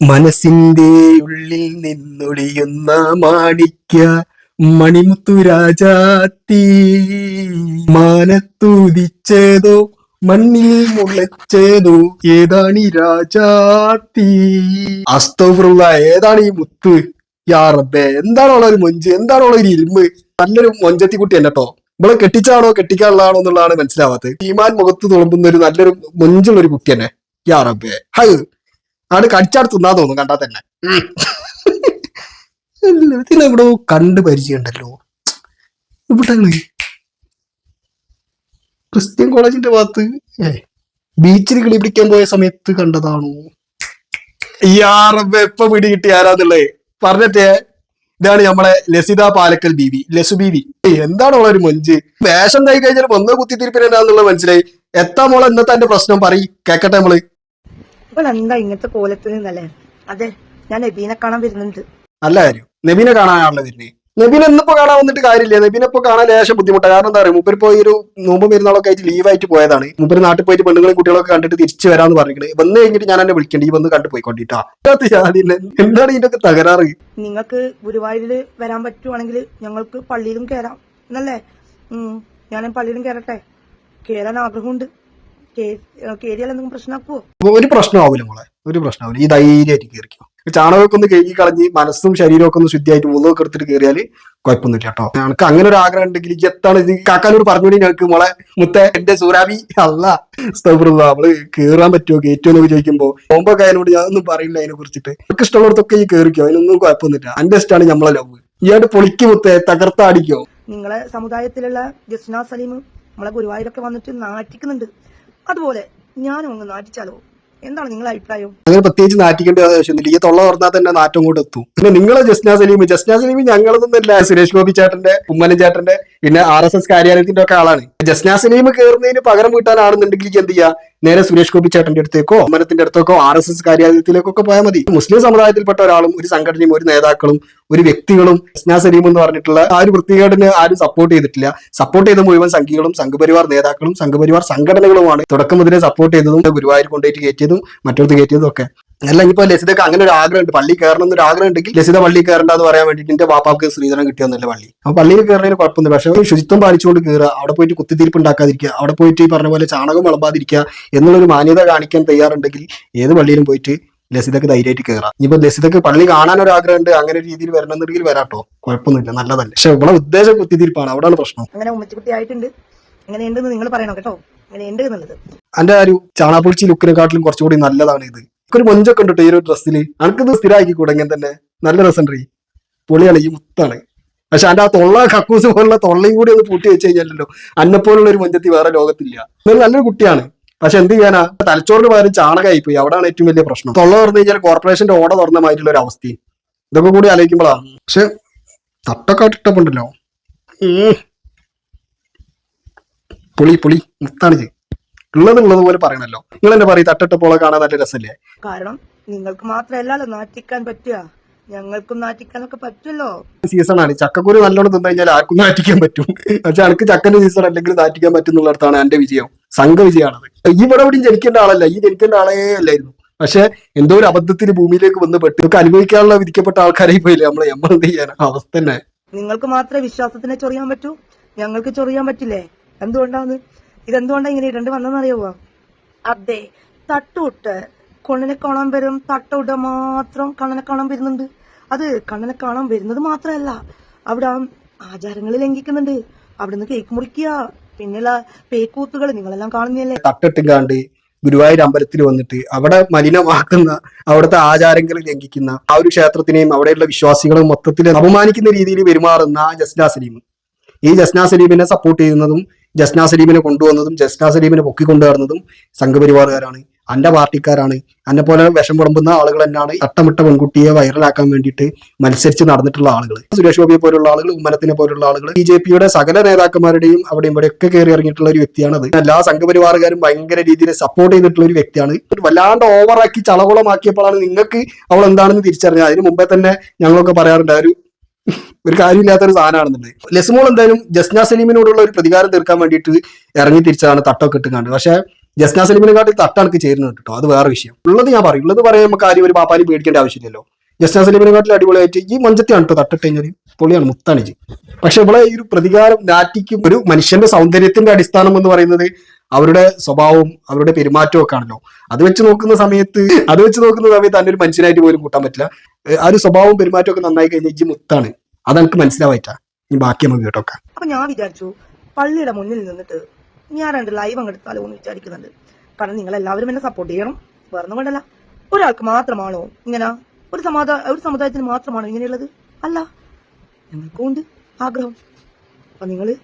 മനസ്സിന്റെ ഉള്ളിൽ നിന്നൊളിയുന്ന മാണിക്യ മണിമുത്തു രാജാത്തി. മാനത്തുദിച്ചതോ മണ്ണിൽ മുളച്ചതോ ഈ രാജാത്തി? അസ്തഫുള്ള ഏതാണ് ഈ മുത്ത്? യാറബേ എന്താണുള്ള ഒരു മൊഞ്ച് എന്താണുള്ള ഒരു ഇരുമ്പ് നല്ലൊരു മൊഞ്ചത്തി കുട്ടി തന്നെ കേട്ടോ ഇവളെ കെട്ടിച്ചാണോ കെട്ടിക്കാനുള്ളതാണോ എന്നുള്ളതാണ് മനസ്സിലാവാത്തത്. ഈമാൻ മുഖത്ത് തുളുമ്പുന്ന ഒരു നല്ലൊരു മൊഞ്ചുള്ള ഒരു കുട്ടി തന്നെ യാറബേ ഹൈ. ആണ് കടിച്ചാട് തിന്നാ തോന്നും കണ്ടാ തന്നെ. ഇവിടെ കണ്ട് പരിചയമുണ്ടല്ലോ. ഇവിടെയാണ്. ക്രിസ്ത്യൻ കോളേജിന്റെ ഭാഗത്ത് ഏ ബീച്ചിൽ കിളി പിടിക്കാൻ പോയ സമയത്ത് കണ്ടതാണോ? ഇയാറബ്ബ എപ്പ പിടി കിട്ടി ആരാന്നുള്ളേ പറഞ്ഞിട്ടേ ഇതാണ് നമ്മളെ ലസിത പാലക്കൽ ബീവി ലസു ബീവി. എന്താണ് അവളെ ഒരു മൊഞ്ച്? വേഷം കൈ കഴിഞ്ഞാൽ വന്ന് കുത്തിത്തിരിപ്പിനെന്താന്നുള്ള മനസ്സിലായി. എത്താ മോളെ ഇന്നത്തെ എന്റെ പ്രശ്നം പറയും. കേക്കട്ടെ നമ്മൾ ഇപ്പോൾ എന്താ ഇങ്ങനത്തെ കോലത്തിൽ നിന്നല്ലേ അതെ ഞാൻ നബീനെ കാണാൻ വരുന്നുണ്ട്. നല്ല കാര്യം. നബീനെ കാണാനാണല്ലോ വരുന്നേ നബീനെ ഇന്നിപ്പോ കാണാൻ വന്നിട്ട് കാര്യമില്ല. നബീനെ ഇപ്പൊ കാണാൻ ലേശം ബുദ്ധിമുട്ടാ കാരണം എന്താ പറയുക മൂപ്പര് പോയി ഒരു നോമ്പ് പെരുന്നാളൊക്കെ ആയിട്ട് ലീവായിട്ട് പോയതാണ്. മൂപ്പര് നാട്ടിൽ പോയിട്ട് പെണ്ണുങ്ങളും കുട്ടികളൊക്കെ കണ്ടിട്ട് തിരിച്ചു വരാന്ന് പറഞ്ഞിട്ട് വന്ന് കഴിഞ്ഞിട്ട് ഞാൻ എന്നെ വിളിക്കേണ്ടി. ഈ വന്ന് കണ്ടു പോയിക്കൊണ്ടിട്ടാ എന്താണ് ഇതിന്റെ തകരാറ്? നിങ്ങൾക്ക് ഗുരുവായൂരിൽ വരാൻ പറ്റുവാണെങ്കിൽ ഞങ്ങൾക്ക് പള്ളിയിലും കേറാം. എന്നല്ലേ? ഞാൻ പള്ളിയിലും കേറട്ടെ. കയറാൻ ആഗ്രഹമുണ്ട്. എന്തെങ്കിലും പ്രശ്നമാക്കുവോ? ഒരു പ്രശ്നമാവില്ല മോളെ. ഒരു പ്രശ്നമാവില്ല. ഈ ധൈര്യമായിട്ട് കയറിക്കോ ചാണകമൊക്കെ ഒന്ന് കഴുകി കളഞ്ഞ് മനസ്സും ശരീരമൊക്കെ ഒന്ന് ശുദ്ധിയായിട്ട് മുള്ളൊക്കെ എടുത്തിട്ട് കയറിയാൽ കുഴപ്പമൊന്നുമില്ല കേട്ടോ. ഞങ്ങൾക്ക് അങ്ങനെ ഒരു ആഗ്രഹം ഉണ്ടെങ്കിൽ എത്താണ് കാക്കാനോട് പറഞ്ഞോടി ഞങ്ങൾക്ക് മോളെ. മുത്ത എന്റെ സൂരാബി അല്ല നമ്മൾ കേറാൻ പറ്റുമോ കയറ്റുമോ എന്ന് ചോദിക്കുമ്പോ? പോകുമ്പോ അതിനോട് ഞാൻ ഒന്നും പറയില്ല അതിനെ കുറിച്ചിട്ട്. നമുക്ക് ഇഷ്ടമുള്ളടത്തൊക്കെ ഈ കയറിക്കോ അതിനൊന്നും കുഴപ്പമൊന്നുമില്ല. എന്റെ ഇഷ്ടമാണ് നമ്മളെ ലവ് ഇയാണ്ട് പൊളിക്ക് മുത്തേ തകർത്താടിക്കോ. നിങ്ങളെ സമുദായത്തിലുള്ള ജസ്ന സലീം നമ്മളെ ഗുരുവായൂരൊക്കെ വന്നിട്ട് നാറ്റിക്കുന്നുണ്ട് അതുപോലെ ഞാനും അങ്ങ് നാറ്റിച്ചാലോ? എന്താണ് നിങ്ങളെ അഭിപ്രായം? അങ്ങനെ പ്രത്യേകിച്ച് നാറ്റിക്കേണ്ട ആവശ്യമൊന്നുമില്ല. ഈ തൊള്ള തുറന്നാൽ തന്നെ നാറ്റം കൊണ്ട് എത്തും. പിന്നെ നിങ്ങളെ ജസ്ന സലീം ജസ്ന സലീം ഞങ്ങളതൊന്നുമല്ല സുരേഷ് ഗോപി ചേട്ടന്റെ ഉമ്മനം ചേട്ടന്റെ പിന്നെ ആർ എസ് എസ് കാര്യാലയത്തിന്റെ ഒക്കെ ആളാണ്. ജസ്നാ സലീം കയറുന്നതിന് പകരം വീട്ടാനാണെന്നുണ്ടെങ്കിൽ എന്ത് ചെയ്യാ? നേരെ സുരേഷ് ഗോപി ചേട്ടന്റെ അടുത്തേക്കോ അമ്പലത്തിന്റെ അടുത്തേക്കോ ആർ എസ് എസ് കാര്യാലയത്തിലേക്കൊക്കെ പോയാൽ മതി. മുസ്ലിം സമുദായത്തിൽപ്പെട്ട ഒരാളും ഒരു സംഘടനയും ഒരു നേതാക്കളും ഒരു വ്യക്തികളും സ്നാ സലീം എന്ന് പറഞ്ഞിട്ടുള്ള ആ ഒരു വൃത്തികേടിന് ആരും സപ്പോർട്ട് ചെയ്തിട്ടില്ല. സപ്പോർട്ട് ചെയ്ത മുഴുവൻ സംഘികളും സംഘപരിവാർ നേതാക്കളും സംഘപരിവാർ സംഘടനകളുമാണ് തുടക്കം മുതലേ സപ്പോർട്ട് ചെയ്തതും ഗുരുവായൂർ കൊണ്ടുപോയിട്ട് കയറ്റിയതും മറ്റൊരു കയറ്റിയതും ഒക്കെ. അല്ല ഇനിയിപ്പോ ലസിതക്ക് അങ്ങനെ ഒരു ആഗ്രഹം ഉണ്ട് പള്ളി കയറണം എന്നൊരു ആഗ്രഹം ഉണ്ടെങ്കിൽ ലസിത പള്ളി കയറണ്ട എന്ന് പറയാൻ വേണ്ടിയിട്ട് എന്റെ വാപ്പാക്ക് ശ്രീധരൻ കിട്ടിയൊന്നല്ല പള്ളി. അപ്പൊ പള്ളിയിൽ കയറുന്നതിന് കുഴപ്പമൊന്നുമില്ല. പക്ഷെ ശുചിത്വം പാലിച്ചുകൊണ്ട് കയറുക അവിടെ പോയിട്ട് കുത്തിത്തിരിപ്പ് ഉണ്ടാക്കാതിരിക്കുക അവിടെ പോയിട്ട് ഈ പറഞ്ഞ പോലെ ചാണകം വിളമ്പാതിരിക്കുക എന്നുള്ളൊരു മാന്യത കാണിക്കാൻ തയ്യാറുണ്ടെങ്കിൽ ഏത് പള്ളിയിലും പോയിട്ട് ലസിതക്ക് ധൈര്യമായിട്ട് കയറാം. ഇനിയിപ്പോ ലസിതക്ക് പള്ളി കാണാൻ ഒരു ആഗ്രഹം ഉണ്ട് അങ്ങനെ ഒരു രീതിയിൽ വരണമെന്നുണ്ടെങ്കിൽ വരാട്ടോ. കുഴപ്പമൊന്നുമില്ല നല്ലതല്ല. പക്ഷെ ഇവിടെ ഉദ്ദേശം കുത്തിത്തിരിപ്പാണ് അവിടെയാണ് പ്രശ്നം. അങ്ങനെ ഉമ്മച്ചിക്കുട്ടി ആയിട്ടുണ്ട്. എങ്ങനെയുണ്ടെന്ന് നിങ്ങൾ പറയണം കേട്ടോ. എങ്ങനെയുണ്ട് എന്നുള്ളത്. എന്റെ ഒരു ചാണാപ്പൊളിച്ചി ലുക്കിനെക്കാട്ടിലും കുറച്ചുകൂടി നല്ലതാണ് ഇത് ഒരു മൊഞ്ചൊക്കെ ഉണ്ട് ഈ ഒരു ഡ്രസ്സിൽ അനക്കിത് സ്ഥിരമാക്കി കൂടെങ്കിൽ തന്നെ? നല്ല രസമുണ്ട് പൊളിയാണ് ഈ മുത്താണ്? പക്ഷെ അതിന്റെ ആ തൊള്ള കക്കൂസ് പോലുള്ള തൊള്ളയും കൂടി ഒന്ന് പൂട്ടി വെച്ച് കഴിഞ്ഞാലല്ലോ അന്നെപ്പോലുള്ള ഒരു മൊഞ്ചത്തി വേറെ ലോകത്തില്ല. നല്ലൊരു കുട്ടിയാണ്. പക്ഷെ എന്ത് ചെയ്യാനാ? തലച്ചോറിന് പകരം ചാണകമായി പോയി അവിടെയാണ് ഏറ്റവും വലിയ പ്രശ്നം. തൊള്ള തുറന്നു കഴിഞ്ഞാൽ കോർപ്പറേഷന്റെ ഓട തുറന്ന മാതിരിയുള്ള ഒരു അവസ്ഥയും. ഇതൊക്കെ കൂടി ആലോചിക്കുമ്പോഴാണ് പക്ഷെ തട്ടൊക്കെ ഇട്ടപ്പുണ്ടല്ലോ. പുളി പുളി. മുത്താണ് ചെയ്യും ഉള്ളത് ഉള്ളത് പോലെ പറയണല്ലോ. നിങ്ങൾ എന്നെ പറയും തട്ടിട്ടപ്പോളെ കാണാൻ നല്ല രസമല്ലേ? കാരണം നിങ്ങൾക്ക് മാത്രമല്ലല്ലോ നാറ്റിക്കാൻ പറ്റുക. ഞങ്ങൾക്കും നാറ്റിക്കാനൊക്കെ പറ്റുമല്ലോ. സീസണാണ് ചക്കക്കുരു നല്ലോണം തിന്നു കഴിഞ്ഞാൽ ആർക്കും നാറ്റിക്കാൻ പറ്റും. പക്ഷെ എനിക്ക് ചക്കന്റെ സീസൺ അല്ലെങ്കിൽ നാറ്റിക്കാൻ പറ്റുന്നുള്ളിടത്താണ് എന്റെ വിജയം. സംഘ വിജയമാണത് ഈ ഇവിടെ എവിടെയും ജനിക്കേണ്ട ആളല്ല. ഈ ജനിക്കേണ്ട ആളേ അല്ലായിരുന്നു. പക്ഷെ എന്തോ ഒരു അബദ്ധത്തിന് ഭൂമിയിലേക്ക് വന്ന് പെട്ട് ഇതൊക്കെ അനുഭവിക്കാനുള്ള വിധിക്കപ്പെട്ട ആൾക്കാരെ പോയില്ലേ നമ്മളെ? നമ്മൾ എന്ത് ചെയ്യാൻ അവസ്ഥ തന്നെ. നിങ്ങൾക്ക് മാത്രമേ വിശ്വാസത്തിനെ ചൊറിയാൻ പറ്റൂ? ഞങ്ങൾക്ക് ചൊറിയാൻ പറ്റില്ലേ? എന്തുകൊണ്ടാണ് ഇതെന്തുകൊണ്ടാണ് ഇങ്ങനെ ഇടേണ്ടി വന്നെന്നറിയാവോ അതെ. തട്ടുവിട്ട്. കൊണ്ണിനെ കാണാൻ വരും തട്ടുവിട്ട മാത്രം കണ്ണനെ കാണാൻ വരുന്നുണ്ട്. അത് കണ്ണനെ കാണാൻ വരുന്നത് മാത്രമല്ല അവിടെ ആചാരങ്ങൾ ലംഘിക്കുന്നുണ്ട്. അവിടുന്ന് കേക്ക് മുറിക്കുക പിന്നെയുള്ള പേക്കൂത്തുകൾ നിങ്ങളെല്ലാം കാണുന്നില്ലേ തട്ടിട്ടുകാണ്ട് ഗുരുവായൂർ അമ്പലത്തിൽ വന്നിട്ട് അവിടെ മലിനമാക്കുന്ന അവിടുത്തെ ആചാരങ്ങൾ ലംഘിക്കുന്ന ആ ഒരു ക്ഷേത്രത്തിനെയും അവിടെയുള്ള വിശ്വാസികളും മൊത്തത്തിൽ അപമാനിക്കുന്ന രീതിയിൽ പെരുമാറുന്ന ജസ്ന സലീം. ഈ ജസ്ന സലീമിനെ സപ്പോർട്ട് ചെയ്യുന്നതും ജസ്ന സലീമിനെ കൊണ്ടുവന്നതും ജസ്ന സലീമിനെ പൊക്കിക്കൊണ്ടുവരുന്നതും സംഘപരിവാറുകാരാണ്. അന്റെ പാർട്ടിക്കാരാണ്. അന്നെ പോലെ വിഷം വിളമ്പുന്ന ആളുകൾ തന്നെയാണ് അട്ടമിട്ട പെൺകുട്ടിയെ വൈറലാക്കാൻ വേണ്ടിയിട്ട് മത്സരിച്ച് നടന്നിട്ടുള്ള ആളുകൾ. സുരേഷ് ഗോപിയെ പോലുള്ള ആളുകൾ ഉമ്മനത്തിനെ പോലുള്ള ആളുകൾ ബി ജെ പിയുടെ സകല നേതാക്കന്മാരുടെയും അവിടെ ഇവിടെയൊക്കെ കയറി ഇറങ്ങിയിട്ടുള്ള ഒരു വ്യക്തിയാണത് എല്ലാ സംഘപരിവാറുകാരും ഭയങ്കര രീതിയിൽ സപ്പോർട്ട് ചെയ്തിട്ടുള്ള ഒരു വ്യക്തിയാണ്. വല്ലാണ്ട് ഓവറാക്കി ചളകുളമാക്കിയപ്പോഴാണ് നിങ്ങൾക്ക് അവൾ എന്താണെന്ന് തിരിച്ചറിഞ്ഞത്. അതിന് മുമ്പേ തന്നെ ഞങ്ങളൊക്കെ പറയാറുണ്ട് ഒരു ഒരു കാര്യമില്ലാത്ത ഒരു സാധനമാണെന്നുള്ളത് ലസ്മോൾ എന്തായാലും ജസ്ന സലീമിനോടുള്ള ഒരു പ്രതികാരം തീർക്കാൻ വേണ്ടിയിട്ട് ഇറങ്ങി തിരിച്ചതാണ് തട്ടൊക്കെ ഇട്ടുകാണ്ട് പക്ഷെ ജസ്ന സലീമിനെക്കാട്ടി തട്ടണക്ക് ചേരുന്നുണ്ട് കേട്ടോ. അത് വേറെ വിഷയം. ഉള്ളത് ഞാൻ പറയും. ഉള്ളത് പറയാൻ നമുക്ക് ആരും ഒരു പാപ്പാനി പേടിക്കേണ്ട ആവശ്യമില്ലല്ലോ. ജസ്ന സലീമിനെക്കാട്ടിൽ അടിപൊളിയായിട്ട് ഈ മഞ്ചത്തെയാണ് കേട്ടോ തട്ടിട്ട് കഴിഞ്ഞാൽ പൊളിയാണ് മുത്താണിജ് പക്ഷെ ഇവിടെ ഈ ഒരു പ്രതികാരം നാറ്റിക്കും ഒരു മനുഷ്യന്റെ സൗന്ദര്യത്തിന്റെ അടിസ്ഥാനം എന്ന് പറയുന്നത് അവരുടെ സ്വഭാവവും അവരുടെ പെരുമാറ്റവും ഒക്കെ ആണല്ലോ. അത് വെച്ച് നോക്കുന്ന സമയത്ത് അത് വെച്ച് നോക്കുന്ന സമയത്ത് തന്നെ ഒരു മനുഷ്യനായിട്ട് പോലും കൂട്ടാൻ പറ്റില്ല. ആ ഒരു പെരുമാറ്റം ഒക്കെ നന്നായി കഴിഞ്ഞാൽ ഇജ്ജ് മുത്താണ്. അതെനിക്ക് മനസ്സിലാവായിട്ടാ. ഇനി ബാക്കി നമുക്ക് കേട്ടോക്കാം. അപ്പൊ ഞാൻ വിചാരിച്ചു പള്ളിയുടെ മുന്നിൽ നിന്നിട്ട് ഞാൻ രണ്ട് ലൈവ് അങ്ങെടുത്താലോ എന്ന് വിചാരിക്കുന്നുണ്ട്. കാരണം നിങ്ങൾ എല്ലാവരും എന്നെ സപ്പോർട്ട് ചെയ്യണം. വേറെ കൊണ്ടല്ല. ഒരാൾക്ക് മാത്രമാണോ ഇങ്ങനെ ഒരു സമാധാന ഒരു സമുദായത്തിന് മാത്രമാണോ ഇങ്ങനെയുള്ളത്? അല്ല. ഞങ്ങൾക്കും ഉണ്ട് ആഗ്രഹം. അപ്പൊ നിങ്ങൾ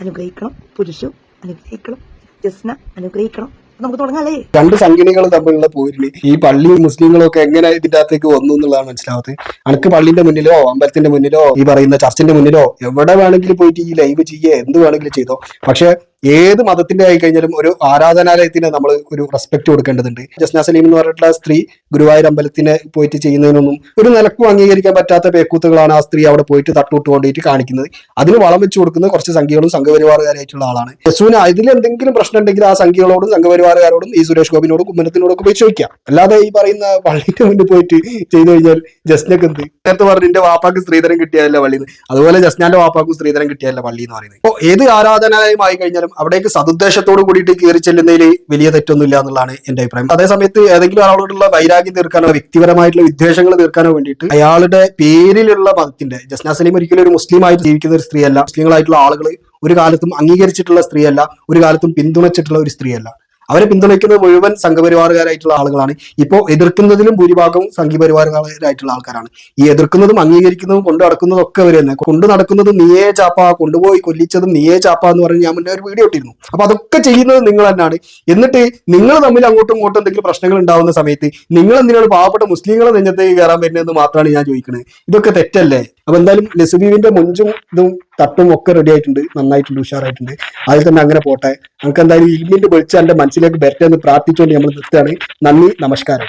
അനുഗ്രഹിക്കണം. പുരുഷു അനുഗ്രഹിക്കണം. ജസ്ന അനുഗ്രഹിക്കണം. നമുക്ക് തുടങ്ങാല്ലേ? രണ്ട് സംഘടനകൾ തമ്മിലുള്ള പോരിൽ ഈ പള്ളി മുസ്ലിങ്ങളൊക്കെ എങ്ങനെ ഇതിന്റെ അകത്തേക്ക് വന്നു എന്നുള്ളതാണ് മനസ്സിലാവാത്തത് അനക്ക് പള്ളിന്റെ മുന്നിലോ അമ്പലത്തിന്റെ മുന്നിലോ ഈ പറയുന്ന ചർച്ചിന്റെ മുന്നിലോ എവിടെ വേണമെങ്കിലും പോയിട്ട് ഈ ലൈവ് ചെയ്യേ എന്ത് വേണമെങ്കിലും ചെയ്തോ. പക്ഷെ ഏത് മതത്തിന്റെ ആയി കഴിഞ്ഞാലും ഒരു ആരാധനാലയത്തിന് നമ്മൾ ഒരു റെസ്പെക്ട് കൊടുക്കേണ്ടതുണ്ട്. ജസ്ന സലീം എന്ന് പറഞ്ഞിട്ടുള്ള സ്ത്രീ ഗുരുവായൂർ അമ്പലത്തിന് പോയിട്ട് ചെയ്യുന്നതിനൊന്നും ഒരു നിലക്കും അംഗീകരിക്കാൻ പറ്റാത്ത പേക്കൂത്തുകളാണ് ആ സ്ത്രീ അവിടെ പോയിട്ട് തട്ടുവിട്ട് കൊണ്ടിട്ട് കാണിക്കുന്നത്. അതിന് വളം വെച്ച് കൊടുക്കുന്ന കുറച്ച് സംഖ്യകളും സംഘപരിവാറുകാരായിട്ടുള്ള ആളാണ്. യസുവിന് ഇതിൽ എന്തെങ്കിലും പ്രശ്നം ഉണ്ടെങ്കിൽ ആ സംഖ്യകളോടും സംഘപരിവാറുകാരോടും ഈ സുരേഷ് ഗോപിനോടും കുമ്മനത്തിനോടും ഒക്കെ പോയി ചോദിക്കാം. അല്ലാതെ ഈ പറയുന്ന പള്ളിന്റെ മുന്നിൽ പോയിട്ട് ചെയ്തു കഴിഞ്ഞാൽ ജസ്നക്ക് എന്ത്? നേരത്തെ പറഞ്ഞു എന്റെ വാപ്പാക്ക് സ്ത്രീധനം കിട്ടിയതല്ല പള്ളിന്ന്. അതുപോലെ ജസ്നാന്റെ വാപ്പാക്കും സ്ത്രീധനം കിട്ടിയതല്ല പള്ളി എന്ന് പറയുന്നത്. അപ്പോൾ ഏത് ആരാധനാലയമായി കഴിഞ്ഞാലും അവിടേക്ക് സതുദ്ദേശത്തോട് കൂടിയിട്ട് കയറി ചെല്ലുന്നതിൽ വലിയ തെറ്റൊന്നുമില്ല എന്നുള്ളതാണ് എന്റെ അഭിപ്രായം. അതേസമയത്ത് ഏതെങ്കിലും ആളോടുള്ള വൈരാഗ്യം തീർക്കാനോ വ്യക്തിപരമായിട്ടുള്ള വിദ്വേഷങ്ങൾ തീർക്കാനോ വേണ്ടിയിട്ട് അയാളുടെ പേരിലുള്ള മതത്തിന്റെ ജസ്ന സലീം ഒരിക്കലും ഒരു മുസ്ലിം ആയിട്ട് ജീവിക്കുന്ന ഒരു സ്ത്രീയല്ല. മുസ്ലിങ്ങളായിട്ടുള്ള ആളുകൾ ഒരു കാലത്തും അംഗീകരിച്ചിട്ടുള്ള സ്ത്രീയല്ല ഒരു കാലത്തും പിന്തുണച്ചിട്ടുള്ള ഒരു സ്ത്രീയല്ല. അവരെ പിന്തുണയ്ക്കുന്നത് മുഴുവൻ സംഘപരിവാറുകാരായിട്ടുള്ള ആളുകളാണ്. ഇപ്പോൾ എതിർക്കുന്നതിലും ഭൂരിഭാഗവും സംഘപരിവാറുകാരായിട്ടുള്ള ആൾക്കാരാണ്. ഈ എതിർക്കുന്നതും അംഗീകരിക്കുന്നതും കൊണ്ടു നടക്കുന്നതും ഒക്കെ അവർ തന്നെ. കൊണ്ടു നടക്കുന്നത് നീയേ ചാപ്പ കൊണ്ടുപോയി കൊല്ലിച്ചതും നീയേ ചാപ്പ എന്ന് പറഞ്ഞ് ഞാൻ മുന്നേ ഒരു വീഡിയോ ഇട്ടിരുന്നു. അപ്പൊ അതൊക്കെ ചെയ്യുന്നത് നിങ്ങൾ തന്നെയാണ്. എന്നിട്ട് നിങ്ങൾ തമ്മിൽ അങ്ങോട്ടും ഇങ്ങോട്ടും എന്തെങ്കിലും പ്രശ്നങ്ങൾ ഉണ്ടാവുന്ന സമയത്ത് നിങ്ങൾ എന്തിനാണ് പാവപ്പെട്ട മുസ്ലിങ്ങളെ നെഞ്ഞത്തേക്ക് കയറാൻ വരുന്നതെന്ന് മാത്രമാണ് ഞാൻ ചോദിക്കുന്നത് ഇതൊക്കെ തെറ്റല്ലേ? അപ്പൊ എന്തായാലും ലസുബീവിന്റെ മുഞ്ചും ഇതും തട്ടും ഒക്കെ റെഡി ആയിട്ടുണ്ട്. നന്നായിട്ടുണ്ട് ഉഷാറായിട്ടുണ്ട്. അതിൽ തന്നെ അങ്ങനെ പോട്ടെ. നമുക്ക് എന്തായാലും ഇൽമിന്റെ വെളിച്ചം എന്റെ മനസ്സിലേക്ക് വരട്ടെ എന്ന് പ്രാർത്ഥിച്ചുകൊണ്ട് നമ്മൾ നിർത്തുകയാണ്. നന്ദി നമസ്കാരം.